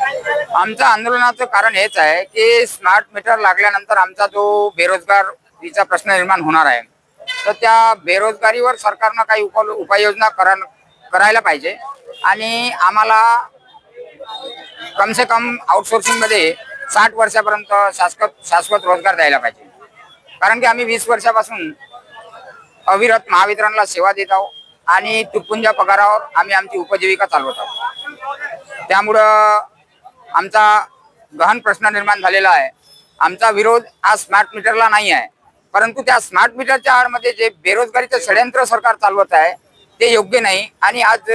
आमचं आंदोलनाचं कारण हेच आहे की स्मार्ट मीटर लागल्यानंतर आमचा जो बेरोजगारीचा प्रश्न निर्माण होणार आहे. तर त्या बेरोजगारीवर सरकारनं काही उप उपाययोजना करायला पाहिजे. आणि आम्हाला कम से कम आउटसोर्सिंगमध्ये साठ वर्षापर्यंत शाश्वत शाश्वत रोजगार द्यायला पाहिजे. कारण की आम्ही वीस वर्षापासून अविरत महावितरणला सेवा देत आहोत आणि तुटपुंजा पगारावर आम्ही आमची उपजीविका चालवत आहोत. त्यामुळं आमचा गहन प्रश्न निर्माण झालेला आहे. आमचा विरोध हा स्मार्ट मीटरला नाही आहे. परंतु त्या स्मार्ट मीटरच्या आडमध्ये जे बेरोजगारीचं षडयंत्र सरकार चालवत आहे ते योग्य नाही. आणि आज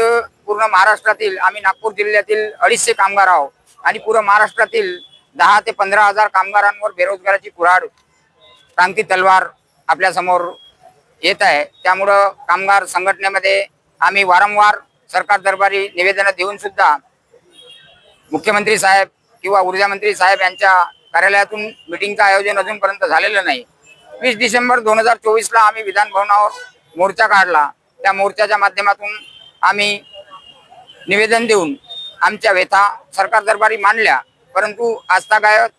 पूर्ण महाराष्ट्रातील आम्ही नागपूर जिल्ह्यातील अडीचशे कामगार आहोत. आणि पूर्ण महाराष्ट्रातील दहा ते पंधरा हजार कामगारांवर बेरोजगाराची कुऱ्हाड क्रांती तलवार आपल्यासमोर येत आहे. त्यामुळं कामगार संघटनेमध्ये आम्ही वारंवार सरकार दरबारी निवेदनं देऊन सुद्धा मुख्यमंत्री साहेब किंवा ऊर्जामंत्री साहेब यांच्या कार्यालयातून मिटिंगचं आयोजन अजूनपर्यंत झालेलं नाही. वीस डिसेंबर दोन हजार चोवीसला आम्ही विधानभवनावर मोर्चा काढला. त्या मोर्चाच्या माध्यमातून आम्ही निवेदन देऊन आमच्या व्यथा सरकार दरबारी मांडल्या. परंतु आजतागायत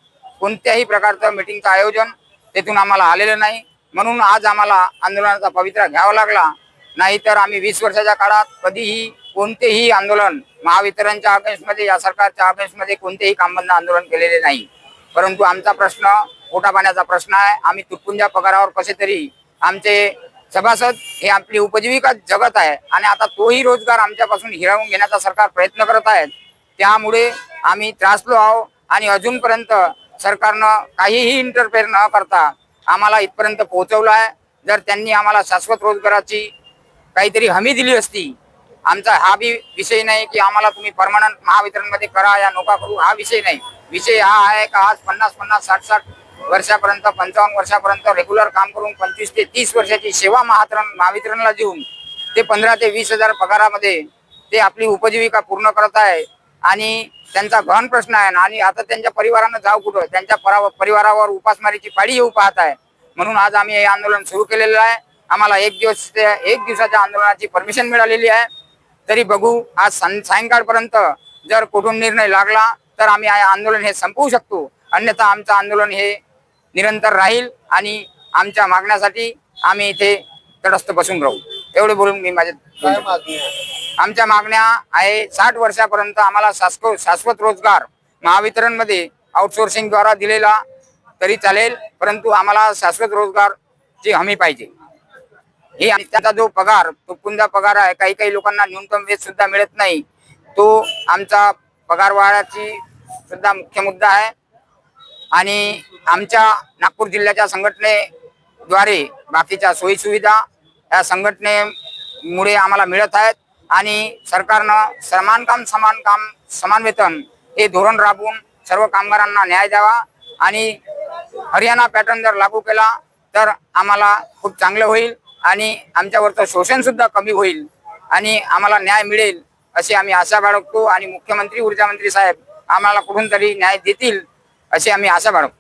कोणत्याही प्रकारचं मिटिंगचं आयोजन तेथून आम्हाला आलेलं नाही. म्हणून आज आम्हाला आंदोलनाचा पवित्रा घ्यावा लागला. नाहीतर आम्ही वीस वर्षाच्या काळात कधीही कोणतेही आंदोलन महावितरणच्या ऑफिसमध्ये या सरकारच्या ऑफिसमध्ये कोणतेही कामबंद आंदोलन केलेले नाही. परंतु आमचा प्रश्न पोटापाण्याचा प्रश्न आहे आम्ही तुटपुंजा पगारावर कसे तरी आमचे सभासद हे आपली उपजीविका जगत आहे आणि आता तोही रोजगार आमच्यापासून हिरावून घेण्याचा सरकार प्रयत्न करत आहेत. त्यामुळे आम्ही त्रासलो आहोत आणि अजूनपर्यंत सरकारनं काहीही इंटरफेअर न करता आम्हाला इथपर्यंत पोहोचवलं आहे. जर त्यांनी आम्हाला शाश्वत रोजगाराची काहीतरी हमी दिली असती आमचा हा बी विषय नाही की आम्हाला तुम्ही परमनंट महावितरणमध्ये करा या नोका करू हा विषय नाही. विषय हा आहे का आज पन्नास पन्नास साठ साठ वर्षापर्यंत पंचावन्न वर्षापर्यंत रेग्युलर काम करून पंचवीस ते तीस वर्षाची सेवा महातरण महावितरणला देऊन ते पंधरा ते वीस हजार पगारामध्ये ते आपली उपजीविका पूर्ण करत आहे. आणि त्यांचा गहन प्रश्न आहे आणि आता त्यांच्या परिवारानं जाऊ कुठं? त्यांच्या परिवारावर उपासमारीची पाळी येऊ पाहत आहे. म्हणून आज आम्ही हे आंदोलन सुरू केलेलं आहे. आम्हाला एक दिवस एक दिवसाच्या आंदोलनाची परमिशन मिळालेली आहे. तरी बघू आज सायंकाळपर्यंत जर कुठून निर्णय लागला तर आम्ही आंदोलन हे संपवू शकतो. अन्यथा आमचं आंदोलन हे निरंतर राहील आणि आमच्या मागण्यासाठी आम्ही इथे तटस्थ बसून राहू. एवढे बोलून मी माझे आमच्या मागण्या आहे साठ वर्षापर्यंत आम्हाला शाश्वत शाश्वत रोजगार महावितरणमध्ये आउटसोर्सिंग द्वारा दिलेला तरी चालेल परंतु आम्हाला शाश्वत रोजगारची हमी पाहिजे. हे त्याचा जो पगार तो पुंजा पगार आहे काही काही लोकांना न्यूनतम वेज सुद्धा मिळत नाही. तो आमचा पगार वाढाची सुद्धा मुख्य मुद्दा आहे. आणि आमच्या नागपूर जिल्ह्याच्या संघटनेद्वारे बाकीच्या सोयीसुविधा या संघटनेमुळे आम्हाला मिळत आहेत. आणि सरकारनं समान काम समान काम समान वेतन हे धोरण राबवून सर्व कामगारांना न्याय द्यावा. आणि हरियाणा पॅटर्न जर लागू केला तर आम्हाला खूप चांगलं होईल. आणि आमच्यावरचं शोषण सुद्धा कमी होईल आणि आम्हाला न्याय मिळेल अशी आम्ही आशा बाळगतो आणि मुख्यमंत्री ऊर्जामंत्री साहेब आम्हाला कुठून तरी न्याय देतील अशी आम्ही आशा बाळगतो.